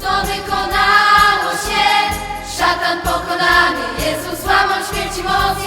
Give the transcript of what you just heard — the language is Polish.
to wykonało się. Szatan pokonany, Jezus złamał śmierci moc